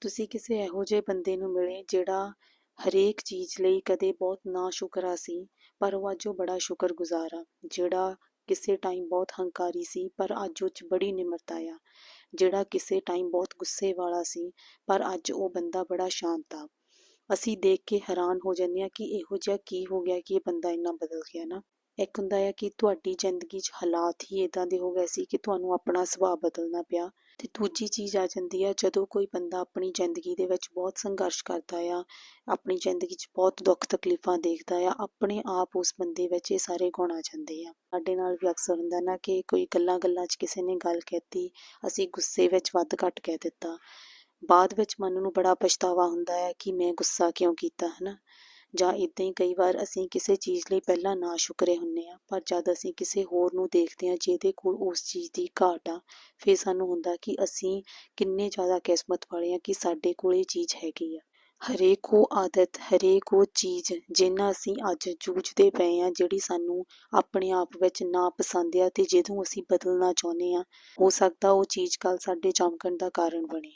ਤੁਸੀਂ ਕਿਸੇ ਇਹੋ ਜਿਹੇ ਬੰਦੇ ਨੂੰ ਮਿਲੇ ਜਿਹੜਾ ਹਰੇਕ ਚੀਜ਼ ਲਈ ਕਦੇ ਬਹੁਤ ਨਾਸ਼ੁਕਰਾ ਸੀ, ਪਰ ਉਹ ਅੱਜ ਉਹ ਬੜਾ ਸ਼ੁਕਰਗੁਜ਼ਾਰ ਆ, ਜਿਹੜਾ ਕਿਸੇ ਟਾਈਮ ਬਹੁਤ ਹੰਕਾਰੀ ਸੀ, ਪਰ ਅੱਜ ਉਹ 'ਚ ਬੜੀ ਨਿਮਰਤਾ ਆ, ਜਿਹੜਾ ਕਿਸੇ ਟਾਈਮ ਬਹੁਤ ਗੁੱਸੇ ਵਾਲਾ ਸੀ, ਪਰ ਅੱਜ ਉਹ ਬੰਦਾ ਬੜਾ ਸ਼ਾਂਤ ਆ। ਅਸੀਂ ਦੇਖ ਕੇ ਹੈਰਾਨ ਹੋ ਜਾਂਦੇ ਹਾਂ ਕਿ ਇਹੋ ਜਿਹਾ ਕੀ ਹੋ ਗਿਆ ਕਿ ਇਹ ਬੰਦਾ ਇੰਨਾ ਬਦਲ ਗਿਆ ਨਾ। ਇੱਕ ਹੁੰਦਾ ਹੈ ਕਿ ਤੁਹਾਡੀ ਜ਼ਿੰਦਗੀ 'ਚ ਹਾਲਾਤ ਹੀ ਇਦਾਂ ਦੇ ਹੋ ਗਏ ਸੀ ਕਿ ਤੁਹਾਨੂੰ ਆਪਣਾ ਸੁਭਾਅ ਬਦਲਣਾ ਪਿਆ ਤੇ ਦੂਜੀ ਚੀਜ਼ ਆ ਜਾਂਦੀ ਆ, ਜਦੋਂ ਕੋਈ ਬੰਦਾ ਆਪਣੀ ਜ਼ਿੰਦਗੀ ਦੇ ਵਿੱਚ ਬਹੁਤ ਸੰਘਰਸ਼ ਕਰਦਾ ਆ, ਆਪਣੀ ਜ਼ਿੰਦਗੀ 'ਚ ਬਹੁਤ ਦੁੱਖ ਤਕਲੀਫਾਂ ਦੇਖਦਾ ਆ, ਆਪਣੇ ਆਪ ਉਸ ਬੰਦੇ ਵਿੱਚ ਇਹ ਸਾਰੇ ਗੁਣ ਆ ਜਾਂਦੇ ਆ। ਸਾਡੇ ਨਾਲ ਵੀ ਅਕਸਰ ਹੁੰਦਾ ਨਾ ਕਿ ਕੋਈ ਗੱਲਾਂ ਗੱਲਾਂ 'ਚ ਕਿਸੇ ਨੇ ਗੱਲ ਕਹਿਤੀ, ਅਸੀਂ ਗੁੱਸੇ ਵਿੱਚ ਵੱਧ ਘੱਟ ਕਹਿ ਦਿੱਤਾ। ਬਾਅਦ ਵਿੱਚ ਮਨ ਨੂੰ ਬੜਾ ਪਛਤਾਵਾ ਹੁੰਦਾ ਹੈ ਕਿ ਮੈਂ ਗੁੱਸਾ ਕਿਉਂ ਕੀਤਾ, ਹਨਾ? ਜਾਂ ਇਦਾਂ ਹੀ ਕਈ ਵਾਰ ਅਸੀਂ ਕਿਸੇ ਚੀਜ਼ ਲਈ ਪਹਿਲਾਂ ਨਾ ਸ਼ੁਕਰੇ ਹੁੰਨੇ ਆ ਪਰ ਜਦ ਅਸੀਂ ਕਿਸੇ ਹੋਰ ਨੂੰ ਦੇਖਦੇ ਆ ਜਿਹਦੇ ਕੋਲ ਉਸ ਚੀਜ਼ ਦੀ ਘਾਟ ਆ, ਫਿਰ ਸਾਨੂੰ ਹੁੰਦਾ ਕਿ ਅਸੀਂ ਕਿੰਨੇ ਜ਼ਿਆਦਾ ਕਿਸਮਤ ਵਾਲੇ ਆ ਕਿ ਸਾਡੇ ਕੋਲ ਇਹ ਚੀਜ਼ ਹੈਗੀ ਆ। ਹਰੇਕ ਉਹ ਆਦਤ, ਹਰੇਕ ਉਹ ਚੀਜ਼ ਜਿੰਨਾ ਅਸੀਂ ਅੱਜ ਜੂਝਦੇ ਪਏ ਆ ਜਿਹੜੀ ਸਾਨੂੰ ਆਪਣੇ ਆਪ ਵਿੱਚ ਨਾ ਪਸੰਦ ਆ ਤੇ ਜਦੋਂ ਅਸੀਂ ਬਦਲਣਾ ਚਾਹੁੰਦੇ ਆ ਹੋ ਸਕਦਾ ਉਹ ਚੀਜ਼ ਕੱਲ ਸਾਡੇ ਚਮਕਣ ਦਾ ਕਾਰਨ ਬਣੇ।